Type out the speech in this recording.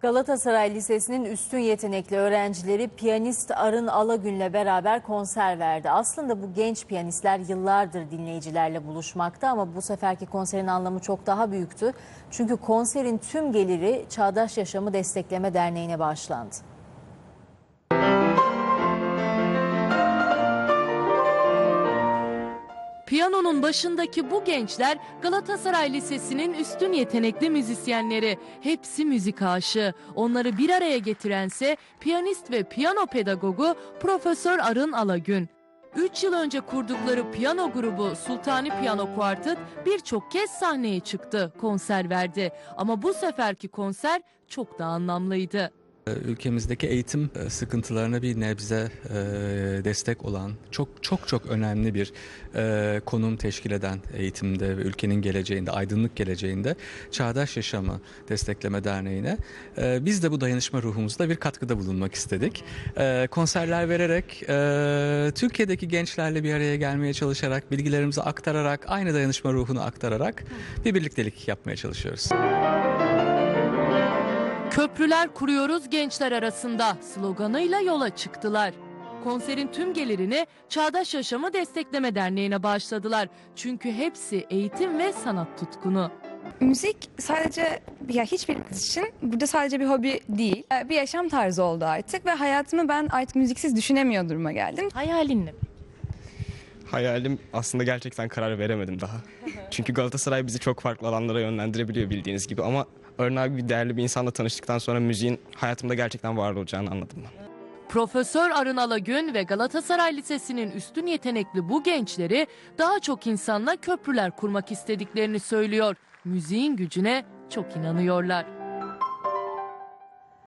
Galatasaray Lisesi'nin üstün yetenekli öğrencileri piyanist Arın Alagün'le beraber konser verdi. Aslında bu genç piyanistler yıllardır dinleyicilerle buluşmakta ama bu seferki konserin anlamı çok daha büyüktü. Çünkü konserin tüm geliri Çağdaş Yaşamı Destekleme Derneği'ne bağışlandı. Piyanonun başındaki bu gençler Galatasaray Lisesi'nin üstün yetenekli müzisyenleri. Hepsi müzik aşığı. Onları bir araya getirense piyanist ve piyano pedagogu Profesör Arın Alagün. 3 yıl önce kurdukları piyano grubu Sultani Piyano Kuartet birçok kez sahneye çıktı, konser verdi. Ama bu seferki konser çok daha anlamlıydı. Ülkemizdeki eğitim e, sıkıntılarına bir nebze e, destek olan çok çok çok önemli bir e, konum teşkil eden eğitimde ve ülkenin geleceğinde, aydınlık geleceğinde Çağdaş Yaşamı Destekleme Derneği'ne biz de bu dayanışma ruhumuzla bir katkıda bulunmak istedik. Konserler vererek, Türkiye'deki gençlerle bir araya gelmeye çalışarak, bilgilerimizi aktararak, aynı dayanışma ruhunu aktararak bir birliktelik yapmaya çalışıyoruz. Köprüler kuruyoruz gençler arasında sloganıyla yola çıktılar. Konserin tüm gelirini Çağdaş Yaşamı Destekleme Derneği'ne bağışladılar. Çünkü hepsi eğitim ve sanat tutkunu. Müzik sadece ya hiçbirimiz için burada sadece bir hobi değil. Bir yaşam tarzı oldu artık ve hayatımı ben artık müziksiz düşünemiyor duruma geldim. Hayalin ne? Hayalim aslında gerçekten karar veremedim daha. Çünkü Galatasaray bizi çok farklı alanlara yönlendirebiliyor bildiğiniz gibi ama Örn abi bir değerli bir insanla tanıştıktan sonra müziğin hayatımda gerçekten var olacağını anladım ben. Profesör Arın Alagün ve Galatasaray Lisesi'nin üstün yetenekli bu gençleri daha çok insanla köprüler kurmak istediklerini söylüyor. Müziğin gücüne çok inanıyorlar.